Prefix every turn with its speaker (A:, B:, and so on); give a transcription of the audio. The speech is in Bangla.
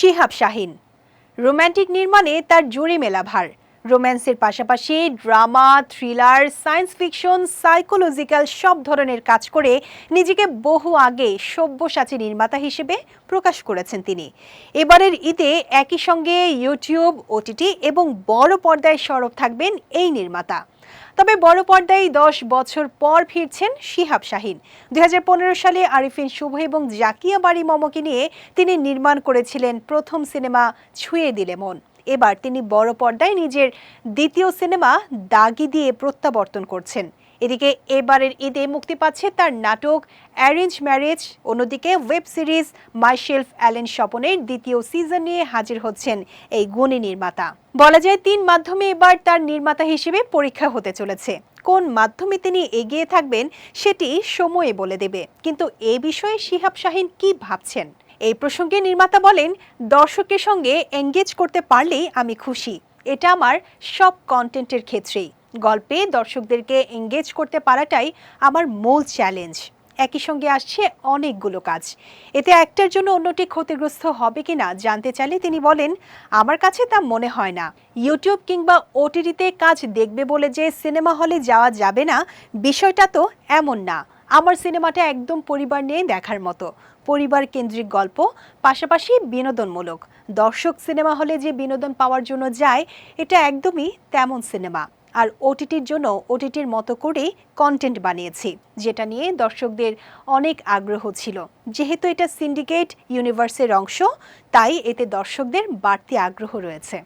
A: শিহাব শাহিন। রোম্যান্টিক নির্মাণে তার জুড়ি মেলা ভার রোম্যান্সের পাশাপাশি drama, thriller, science fiction, psychological সব ধরনের কাজ করে নিজেকে বহু আগে সব্যসাচী নির্মাতা হিসেবে প্রকাশ করেছেন তিনি। এবারের ঈদে একই সঙ্গে ইউটিউব, ওটিটি এবং বড় পর্দায় সরব থাকবেন এই নির্মাতা। তবে বড় পর্দায় দশ বছর পর ফিরছেন শিহাব শাহিন। দুই হাজার পনেরো সালে আরিফিন শুভ এবং জাকিয়া বাড়ি মমকে নিয়ে তিনি নির্মাণ করেছিলেন প্রথম সিনেমা ছুঁয়ে দিলে মন। এবার তিনি বড় পর্দায় নিজের দ্বিতীয় সিনেমা দাগি দিয়ে প্রত্যাবর্তন করছেন। এদিকে এবারের ঈদে মুক্তি পাচ্ছে তার নাটক অ্যারেঞ্জ ম্যারেজ, অন্যদিকে ওয়েব সিরিজ মাইশেলফ অ্যালেন স্বপনের দ্বিতীয় সিজন নিয়ে হাজির হচ্ছেন এই গুণী নির্মাতা। বলা যায়, তিন মাধ্যমে এবার তার নির্মাতা হিসেবে পরীক্ষা হতে চলেছে। কোন মাধ্যমে তিনি এগিয়ে থাকবেন সেটি সময়ে বলে দেবে। কিন্তু এ বিষয়ে শিহাব শাহিন কি ভাবছেন? এই প্রসঙ্গে নির্মাতা বলেন, দর্শকের সঙ্গে এঙ্গেজ করতে পারলেই আমি খুশি। এটা আমার সব কন্টেন্টের ক্ষেত্রেই। গল্পে দর্শকদেরকে এঙ্গেজ করতে পারাটাই আমার মূল চ্যালেঞ্জ একই সঙ্গে আসছে অনেকগুলো কাজ। এতে একটার জন্য অন্যটি ক্ষতিগ্রস্ত হবে কিনা জানতে চাইলে তিনি বলেন, আমার কাছে তা মনে হয় না। ইউটিউব কিংবা ওটিটিতে কাজ দেখবে বলে যে সিনেমা হলে যাওয়া যাবে না, বিষয়টা তো এমন না। আমার সিনেমাটা একদম পরিবার নিয়ে দেখার মতো। পরিবার কেন্দ্রিক গল্প, পাশাপাশি বিনোদনমূলক। দর্শক সিনেমা হলে যে বিনোদন পাওয়ার জন্য যায়, এটা একদমই তেমন সিনেমা। আর ওটিটির জন্য ওটিটির মতো করেই কন্টেন্ট বানিয়েছি, যেটা নিয়ে দর্শকদের অনেক আগ্রহ ছিল। যেহেতু এটা সিন্ডিকেট ইউনিভার্সের অংশ, তাই এতে দর্শকদের বাড়তি আগ্রহ রয়েছে।